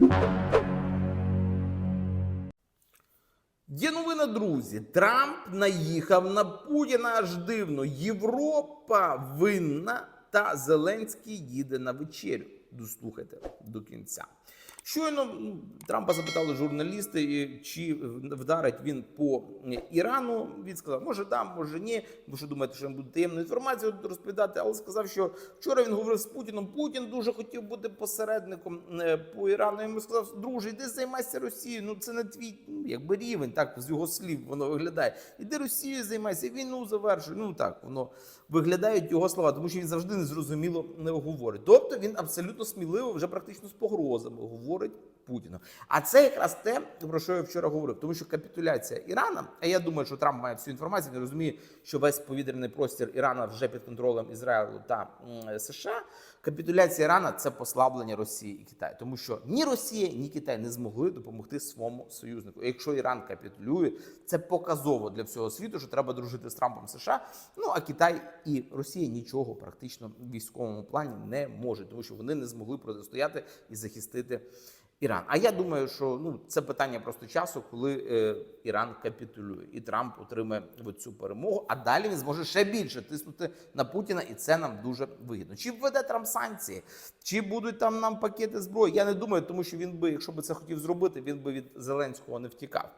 Є новина, друзі. Трамп наїхав на Путіна аж дивно. Європа винна та Зеленський їде на вечерю. Дослухайте до кінця. Щойно Трампа запитали журналісти, чи вдарить він по Ірану. Він сказав, може да, може ні. Ви що думаєте, що він буде таємну інформацію розповідати? Але сказав, що вчора він говорив з Путіном. Путін дуже хотів бути посередником е, по Ірану. Йому сказав, друже, йди займайся Росією. Ну це не твій ну, якби рівень. Так з його слів воно виглядає. Іди Росією займайся, війну завершуй. Ну так воно виглядають його слова, тому що він завжди незрозуміло не говорить. Тобто він абсолютно сміливо, вже практично з погрозами говорить Путіну. А це якраз те, про що я вчора говорив, тому що капітуляція Ірана, а я думаю, що Трамп має всю інформацію, він розуміє, що весь повітряний простір Ірана вже під контролем Ізраїлю та США. Капітуляція Ірана це послаблення Росії і Китаю, тому що ні Росія, ні Китай не змогли допомогти своєму союзнику. Якщо Іран капітулює, це показово для всього світу, що треба дружити з Трампом США. Ну а Китай і Росія нічого практично в військовому плані не можуть, тому що вони не змогли протистояти і захистити. Іран. А я думаю, що ну це питання просто часу, коли е, Іран капітулює, і Трамп отримає цю перемогу. А далі він зможе ще більше тиснути на Путіна, і це нам дуже вигідно. Чи введе Трамп санкції, чи будуть там нам пакети зброї? Я не думаю, тому що він би, якщо би це хотів зробити, він би від Зеленського не втікав.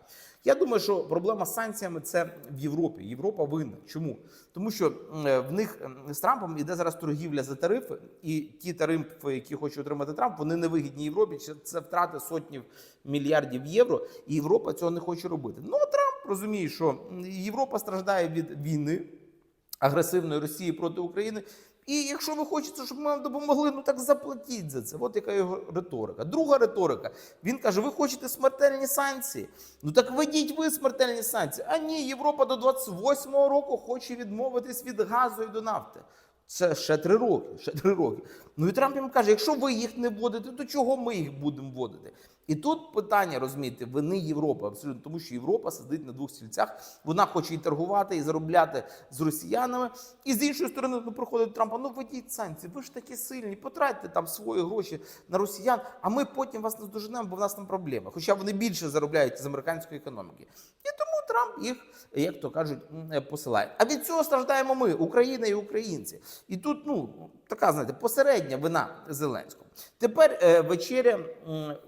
Я думаю, що проблема з санкціями це в Європі. Європа винна. Чому? Тому що е, в них з Трампом іде зараз торгівля за тарифи, і ті тарифи, які хоче отримати Трамп, вони не вигідні Європі. Це- втрати сотнів мільярдів євро, і Європа цього не хоче робити. Ну а Трамп розуміє, що Європа страждає від війни агресивної Росії проти України. І якщо ви хочете, щоб ми вам допомогли, ну так заплатіть за це. От яка його риторика. Друга риторика. Він каже: ви хочете смертельні санкції? Ну так ведіть ви смертельні санкції. А ні, Європа до 28-го року хоче відмовитись від газу і до нафти. Це ще три роки. Ще три роки. Ну і Трамп йому каже: якщо ви їх не вводите, то чого ми їх будемо вводити? І тут питання розумієте, вини Європи абсолютно, тому що Європа сидить на двох стільцях. Вона хоче і торгувати, і заробляти з росіянами. І з іншої сторони, ну приходить Трампа, ну введіть санкції, ви ж такі сильні, потратьте там свої гроші на росіян, а ми потім вас наздоженемо, бо в нас там проблема. Хоча вони більше заробляють з американської економіки. І тому Трамп їх, як то кажуть, е, посилає. А від цього страждаємо ми, Україна і українці. І тут, ну, така, знаєте, посередня вина Зеленського. Тепер е, вечеря,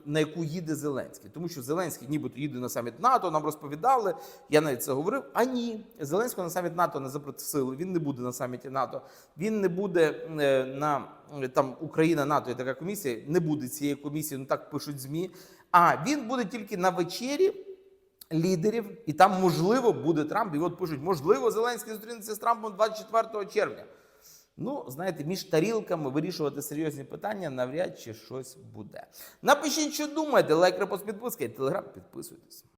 на яку їде Зеленський, тому що Зеленський нібито їде на саміт НАТО, нам розповідали, я навіть це говорив. А ні, Зеленського на саміт НАТО не запросили, він не буде на саміті НАТО, він не буде е, на е, там Україна, НАТО і така комісія, не буде цієї комісії, ну так пишуть ЗМІ. А він буде тільки на вечері лідерів, і там можливо буде Трамп. І от пишуть, можливо, Зеленський зустрінеться з Трампом 24 червня. Ну, знаєте, між тарілками вирішувати серйозні питання навряд чи щось буде. Напишіть, що думаєте, лайк, репост, підписка телеграм, підписуйтесь.